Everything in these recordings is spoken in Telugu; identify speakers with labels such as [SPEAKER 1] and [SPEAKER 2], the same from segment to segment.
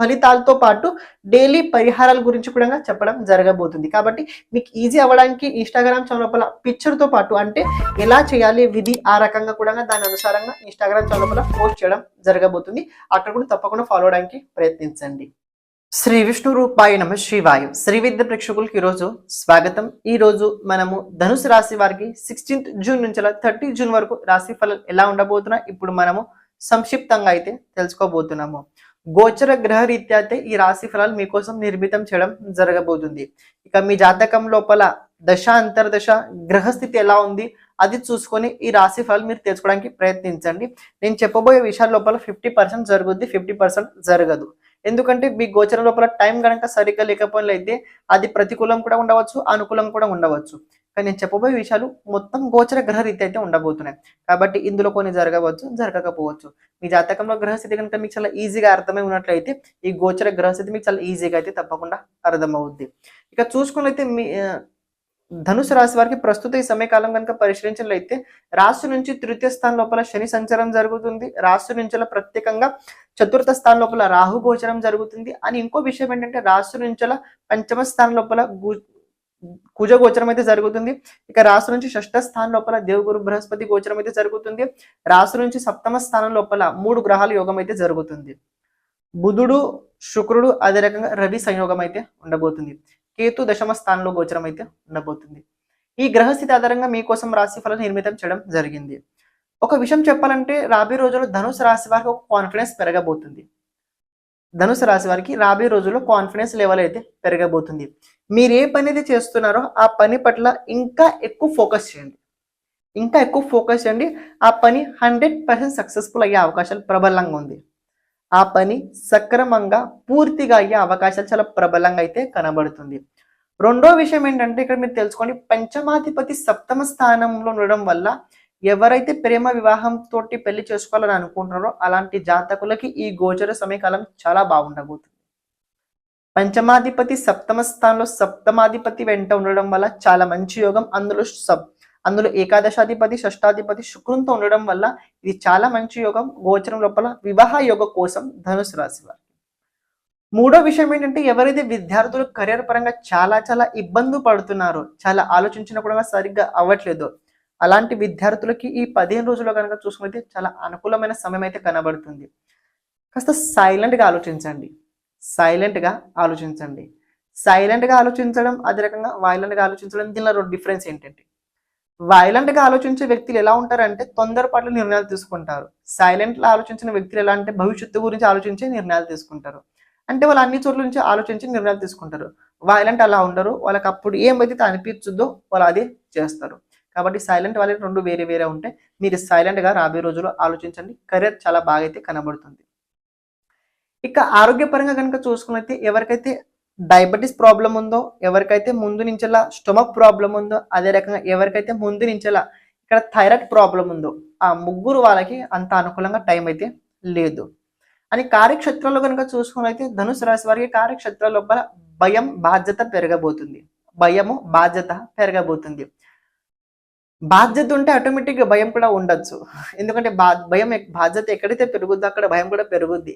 [SPEAKER 1] ఫలితాలతో పాటు డైలీ పరిహారాల గురించి కూడా చెప్పడం జరగబోతుంది. కాబట్టి మీకు ఈజీ అవ్వడానికి ఇన్స్టాగ్రామ్ చౌలపల పిక్చర్తో పాటు అంటే ఎలా చేయాలి విధి ఆ రకంగా కూడా దాని అనుసారంగా ఇన్స్టాగ్రామ్ చౌలపల పోస్ట్ చేయడం జరగబోతుంది. అక్కడ కూడా తప్పకుండా ఫాలో అవడానికి ప్రయత్నించండి. శ్రీ విష్ణు రూపాయ నమ శివాయ. శ్రీ విద్య ప్రేక్షకులకి ఈరోజు స్వాగతం. ఈ రోజు మనము ధనుసు రాశి వారికి సిక్స్టీన్త్ జూన్ నుంచి థర్టీ జూన్ వరకు రాశి ఫలం ఎలా ఉండబోతున్నా ఇప్పుడు మనము సంక్షిప్తంగా అయితే తెలుసుకోబోతున్నాము. గోచర గ్రహ రీత్యా అయితే ఈ రాశి ఫలాలు మీకోసం నిర్మితం చేయడం జరగబోతుంది. ఇక మీ జాతకం లోపల దశ అంతర్దశ గ్రహస్థితి ఎలా ఉంది అది చూసుకొని ఈ రాశి ఫలాలు మీరు తెలుసుకోవడానికి ప్రయత్నించండి. నేను చెప్పబోయే విషయాల లోపల ఫిఫ్టీ పర్సెంట్ జరుగుద్ది ఫిఫ్టీ పర్సెంట్ జరగదు. ఎందుకంటే మీ గోచరం లోపల టైం కనుక సరిగ్గా లేకపోయినట్లయితే అది ప్రతికూలం కూడా ఉండవచ్చు అనుకూలం కూడా ఉండవచ్చు. కానీ నేను చెప్పబోయే విషయాలు మొత్తం గోచర గ్రహ రీతి అయితే ఉండబోతున్నాయి. కాబట్టి ఇందులో కొన్ని జరగవచ్చు జరగకపోవచ్చు. మీ జాతకంలో గ్రహస్థితి కనుక మీకు చాలా ఈజీగా అర్థమై ఉన్నట్లయితే ఈ గోచర గ్రహస్థితి మీకు చాలా ఈజీగా అయితే తప్పకుండా అర్థమవుద్ది. ఇక చూసుకున్నట్లయితే మీ ధనుసు రాశి వారికి ప్రస్తుత ఈ సమయకాలం కనుక పరిశీలించినట్లయితే రాశి నుంచి తృతీయ స్థానం లోపల శని సంచారం జరుగుతుంది. రాశి నుంచి ప్రత్యేకంగా చతుర్థ స్థానం లోపల రాహు గోచరం జరుగుతుంది. అని ఇంకో విషయం ఏంటంటే రాశి నుంచి పంచమ స్థానం లోపల కుజ గోచరం అయితే జరుగుతుంది. ఇక రాశి నుంచి షష్ఠ స్థానం లోపల దేవుగురు బృహస్పతి గోచరం అయితే జరుగుతుంది. రాశి నుంచి సప్తమ స్థానం లోపల మూడు గ్రహాల యోగం అయితే జరుగుతుంది. బుధుడు శుక్రుడు అదే రకంగా రవి సంయోగం అయితే ఉండబోతుంది. కేతు దశమ స్థానంలో గోచరం అయితే ఉండబోతుంది. ఈ గ్రహస్థితి ఆధారంగా మీకోసం రాశి ఫలం నిర్మితం చేయడం జరిగింది. ఒక విషయం చెప్పాలంటే రాబోయే రోజుల్లో ధనుసు రాశి వారికి ఒక కాన్ఫిడెన్స్ పెరగబోతుంది. ధనుసు రాశి వారికి రాబోయే రోజుల్లో కాన్ఫిడెన్స్ లెవెల్ అయితే పెరగబోతుంది. మీరు ఏ పని అయితే చేస్తున్నారో ఆ పని పట్ల ఇంకా ఎక్కువ ఫోకస్ చేయండి. ఇంకా ఎక్కువ ఫోకస్ చేయండి. ఆ పని హండ్రెడ్ పర్సెంట్ సక్సెస్ఫుల్ అయ్యే అవకాశాలు ప్రబలంగా ఉంది. ఆ పని సక్రమంగా పూర్తిగా అయ్యే అవకాశాలు చాలా ప్రబలంగా అయితే కనబడుతుంది. రెండో విషయం ఏంటంటే ఇక్కడ మీరు తెలుసుకోండి పంచమాధిపతి సప్తమ స్థానంలో ఉండడం వల్ల ఎవరైతే ప్రేమ వివాహం తోటి పెళ్ళి చేసుకోవాలని అనుకుంటున్నారో అలాంటి జాతకులకి ఈ గోచర సమయకాలం చాలా బాగుండబోతుంది. పంచమాధిపతి సప్తమ స్థానంలో సప్తమాధిపతి వెంట ఉండడం వల్ల చాలా మంచి యోగం. అందులో సబ్ అందులో ఏకాదశాధిపతి షష్టాధిపతి శుక్రంతో ఉండడం వల్ల ఇది చాలా మంచి యోగం. గోచరం లోపల వివాహ యోగ కోసం ధనుసు రాశి వారు. మూడో విషయం ఏంటంటే ఎవరైతే విద్యార్థులు కెరీర్ పరంగా చాలా చాలా ఇబ్బంది పడుతున్నారో చాలా ఆలోచించిన కూడా సరిగ్గా అవ్వట్లేదు అలాంటి విద్యార్థులకి ఈ పదిహేను రోజుల్లో కనుక చూసుకుంటే చాలా అనుకూలమైన సమయం అయితే కనబడుతుంది. కాస్త సైలెంట్గా ఆలోచించండి. సైలెంట్గా ఆలోచించండి. సైలెంట్గా ఆలోచించడం అదే రకంగా వైలెంట్గా ఆలోచించడం దీనిలో డిఫరెన్స్ ఏంటంటే వైలెంట్గా ఆలోచించే వ్యక్తులు ఎలా ఉంటారంటే తొందరపాటు నిర్ణయాలు తీసుకుంటారు. సైలెంట్లో ఆలోచించిన వ్యక్తులు ఎలా అంటే భవిష్యత్తు గురించి ఆలోచించే నిర్ణయాలు తీసుకుంటారు. అంటే వాళ్ళు అన్ని చోట్ల నుంచి ఆలోచించి నిర్ణయాలు తీసుకుంటారు. వైలెంట్ అలా ఉండరు. వాళ్ళకి అప్పుడు ఏమైతే అనిపించుద్దో వాళ్ళు అదే చేస్తారు. కాబట్టి సైలెంట్ వాళ్ళకి రెండు వేరే వేరే ఉంటాయి మీరు సైలెంట్గా రాబోయే రోజుల్లో ఆలోచించండి. కెరీర్ చాలా బాగా అయితే కనబడుతుంది. ఇక ఆరోగ్యపరంగా కనుక చూసుకున్నైతే ఎవరికైతే డయాబెటీస్ ప్రాబ్లం ఉందో ఎవరికైతే ముందు నుంచెలా స్టొమక్ ప్రాబ్లం ఉందో అదే రకంగా ఎవరికైతే ముందు నుంచెలా ఇక్కడ థైరాయిడ్ ప్రాబ్లం ఉందో ఆ ముగ్గురు వాళ్ళకి అంత అనుకూలంగా టైం అయితే లేదు. అని కార్యక్షేత్రంలో కనుక చూసుకున్నైతే ధనుసు రాశి వారికి కార్యక్షేత్రం లోపల భయం బాధ్యత పెరగబోతుంది. భయము బాధ్యత పెరగబోతుంది. బాధ్యత ఉంటే ఆటోమేటిక్గా భయం కూడా ఉండొచ్చు. ఎందుకంటే బా భయం బాధ్యత ఎక్కడైతే పెరుగుద్దో అక్కడ భయం కూడా పెరుగుద్ది.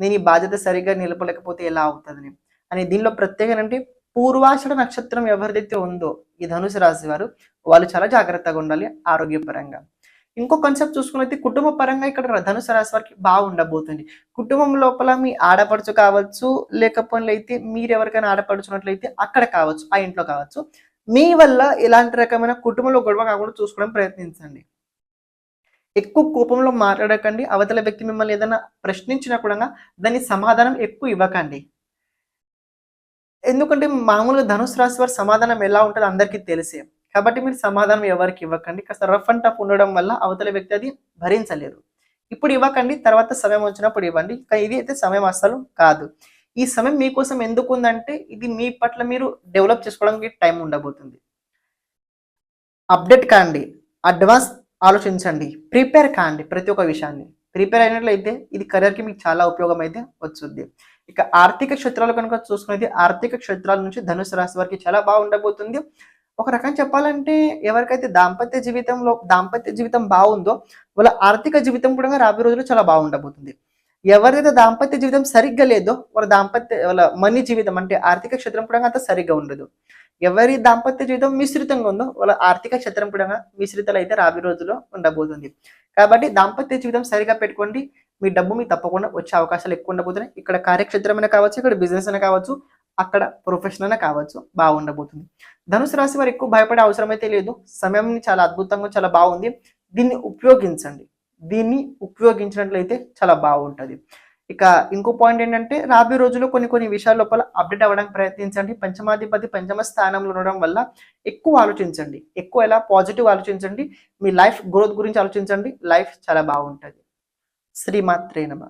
[SPEAKER 1] నేను ఈ బాధ్యత సరిగ్గా నిలపలేకపోతే ఎలా అవుతుందని అని దీనిలో ప్రత్యేకంగా అంటే పూర్వాషాఢ నక్షత్రం ఎవరిదైతే ఉందో ఈ ధనుసు రాశి వారు వాళ్ళు చాలా జాగ్రత్తగా ఉండాలి ఆరోగ్యపరంగా. ఇంకో కాన్సెప్ట్ చూసుకున్నైతే కుటుంబ పరంగా ఇక్కడ ధనుసు రాశి వారికి బాగుండబోతుంది కుటుంబం లోపల మీ ఆడపడుచు కావచ్చు లేకపోతే మీరు ఎవరికైనా ఆడపడుచున్నట్లయితే అక్కడ కావచ్చు ఆ ఇంట్లో కావచ్చు. మీ వల్ల ఎలాంటి రకమైన కుటుంబంలో గొడవ కాకుండా చూసుకోవడం ప్రయత్నించండి. ఎక్కువ కోపంలో మాట్లాడకండి. అవతల వ్యక్తి మిమ్మల్ని ఏదైనా ప్రశ్నించినా కూడా దాని సమాధానం ఎక్కువ ఇవ్వకండి. ఎందుకంటే మామూలుగా ధనుసు రాశి వారి సమాధానం ఎలా ఉంటుందో అందరికీ తెలిసే. కాబట్టి మీరు సమాధానం ఎవరికి ఇవ్వకండి. కాస్త రఫ్ అండ్ టఫ్ ఉండడం వల్ల అవతల వ్యక్తి అది భరించలేరు ఇప్పుడు ఇవ్వకండి. తర్వాత సమయం వచ్చినప్పుడు ఇవ్వండి. కానీ ఇది అయితే సమయం అస్సలు కాదు. ఈ సమయం మీకోసం ఎందుకు ఉందంటే ఇది మీ పట్ల మీరు డెవలప్ చేసుకోవడానికి టైం ఉండబోతుంది. అప్డేట్ కాండి. అడ్వాన్స్ ఆలోచించండి. ప్రిపేర్ కాండి ప్రతి ఒక్క విషయాన్ని. ప్రిపేర్ అయినట్లయితే ఇది కెరీర్కి మీకు చాలా ఉపయోగం అయితే వచ్చుద్ది. ఇక ఆర్థిక క్షేత్రాలు కనుక చూసుకునేది ఆర్థిక క్షేత్రాల నుంచి ధనుసు రాశి వారికి చాలా బాగుండబోతుంది ఒక రకం చెప్పాలంటే ఎవరికైతే దాంపత్య జీవితంలో దాంపత్య జీవితం బాగుందో వాళ్ళ ఆర్థిక జీవితం కూడా రాబోయే రోజులు చాలా బాగుండబోతుంది ఎవరిదైతే దాంపత్య జీవితం సరిగ్గా లేదో వాళ్ళ దాంపత్య వాళ్ళ మనీ జీవితం అంటే ఆర్థిక క్షేత్రం కూడా అంత సరిగ్గా ఉండదు. ఎవరి దాంపత్య జీవితం మిశ్రితంగా ఉందో వాళ్ళ ఆర్థిక క్షేత్రం కూడా మిశ్రితలు అయితే రాబోయే రోజుల్లో ఉండబోతుంది. కాబట్టి దాంపత్య జీవితం సరిగా పెట్టుకోండి. మీ డబ్బు మీ తప్పకుండా వచ్చే అవకాశాలు ఎక్కువ ఉండబోతున్నాయి. ఇక్కడ కార్యక్షేత్రమైనా కావచ్చు ఇక్కడ బిజినెస్ అయినా కావచ్చు అక్కడ ప్రొఫెషన్ అయినా కావచ్చు బాగుండబోతుంది. ధనుసు రాశి వారు ఎక్కువ భయపడే అవసరం అయితే లేదు. సమయం చాలా అద్భుతంగా చాలా బాగుంది. దీన్ని ఉపయోగించండి. దీన్ని ఉపయోగించినట్లయితే చాలా బాగుంటుంది. ఇక ఇంకో పాయింట్ ఏంటంటే రాబోయే రోజుల్లో కొన్ని కొన్ని విషయాల లోపల అప్డేట్ అవ్వడానికి ప్రయత్నించండి. పంచమాధిపతి పంచమ స్థానంలో ఉండడం వల్ల ఎక్కువ ఆలోచించండి. ఎక్కువ ఎలా? పాజిటివ్ ఆలోచించండి. మీ లైఫ్ గ్రోత్ గురించి ఆలోచించండి. లైఫ్ చాలా బాగుంటుంది. శ్రీమాత్రేనమ